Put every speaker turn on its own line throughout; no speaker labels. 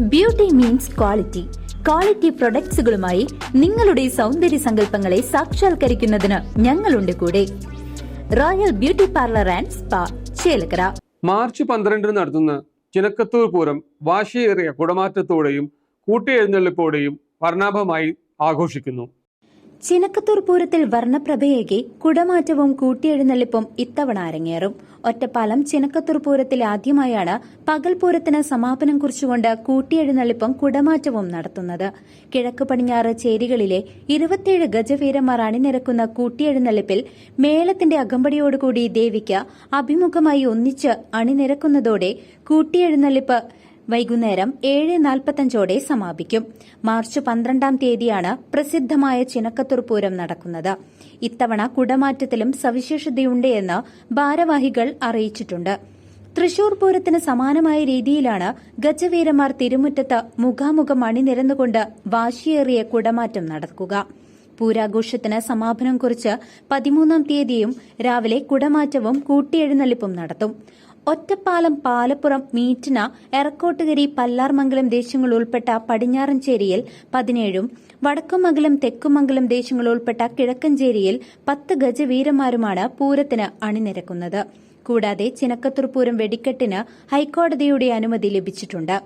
Beauty means quality quality പ്രൊഡക്ട്സുകളുമായി നിങ്ങളുടെ സൗന്ദര്യ സങ്കല്പങ്ങളെ സാക്ഷാത്കരിക്കുന്നതിന് ഞങ്ങളുണ്ട് കൂടെ. Royal beauty parlour and spa Chelakkara.
March പന്ത്രണ്ടിന് നടത്തുന്ന ചിനക്കത്തൂർ പൂരം വാശിയേറിയ കുടമാറ്റത്തോടെയും കൂട്ടിയെഴുന്നള്ളിപ്പോടെയും വർണാഭമായി ആഘോഷിക്കുന്നു.
ചിനക്കത്തൂർ പൂരത്തിൽ വർണപ്രഭയേകി കുടമാറ്റവും കൂട്ടിയെഴുന്നള്ളിപ്പും ഇത്തവണ അരങ്ങേറും. ഒറ്റപ്പാലം ചിനക്കത്തൂർ പൂരത്തിൽ ആദ്യമായാണ് പകൽ പൂരത്തിന് സമാപനം കുറിച്ചുകൊണ്ട് കൂട്ടിയെഴുന്നള്ളിപ്പും കുടമാറ്റവും നടത്തുന്നത്. കിഴക്ക് പടിഞ്ഞാറ് ചേരികളിലെ ഇരുപത്തിയേഴ് ഗജവീരന്മാർ അണിനിരക്കുന്ന കൂട്ടിയെഴുന്നള്ളിപ്പിൽ മേളത്തിന്റെ അകമ്പടിയോടുകൂടി ദേവിക്ക് അഭിമുഖമായി ഒന്നിച്ച് അണിനിരക്കുന്നതോടെ കൂട്ടിയെഴുന്നള്ളിപ്പ് വൈകുന്നേരം ഏഴ് നാൽപ്പത്തഞ്ചോടെ സമാപിക്കും. മാർച്ച് പന്ത്രണ്ടാം തീയതിയാണ് പ്രസിദ്ധമായ ചിനക്കത്തൂർ പൂരം നടക്കുന്നത്. ഇത്തവണ കുടമാറ്റത്തിലും സവിശേഷതയുണ്ട് എന്ന് ഭാരവാഹികൾ അറിയിച്ചിട്ടുണ്ട്. തൃശൂർ പൂരത്തിന് സമാനമായ രീതിയിലാണ് ഗജവീരന്മാർ തിരുമുറ്റത്ത് മുഖാമുഖം അണിനിരന്നുകൊണ്ട് വാശിയേറിയ കുടമാറ്റം നടക്കുക. പൂരാഘോഷത്തിന് സമാപനം കുറിച്ച് പതിമൂന്നാം തീയതിയും രാവിലെ കുടമാറ്റവും കൂട്ടിയെഴുന്നള്ളിപ്പും നടത്തും. ഒറ്റപ്പാലം പാലപ്പുറം മീറ്റിന എറക്കോട്ടുകരി പല്ലാർമംഗലം ദേശങ്ങൾ ഉൾപ്പെട്ട പടിഞ്ഞാറഞ്ചേരിയിൽ പതിനേഴും വടക്കുമംഗലം തെക്കുമംഗലം ദേശങ്ങൾ ഉൾപ്പെട്ട കിഴക്കഞ്ചേരിയിൽ പത്ത് ഗജവീരന്മാരുമാണ് പൂരത്തിന് അണിനിരക്കുന്നത്. കൂടാതെ ചിനക്കത്തൂർ പൂരം വെടിക്കെട്ടിന് ഹൈക്കോടതിയുടെ അനുമതി ലഭിച്ചിട്ടുണ്ട്.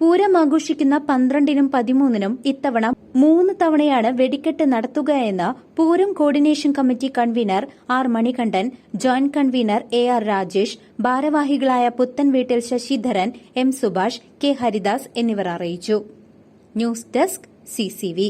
പൂരം ആഘോഷിക്കുന്ന പന്ത്രണ്ടിനും പതിമൂന്നിനും ഇത്തവണ മൂന്ന് തവണയാണ് വെടിക്കെട്ട് നടത്തുകയെന്ന് Pooram coordination committee convener R Manikandan joint convener A R Rajesh ഭാരവാഹികളായ പുത്തൻവീട്ടിൽ ശശിധരൻ എം സുഭാഷ് കെ ഹരിദാസ് എന്നിവർ അറിയിച്ചു. News desk CCV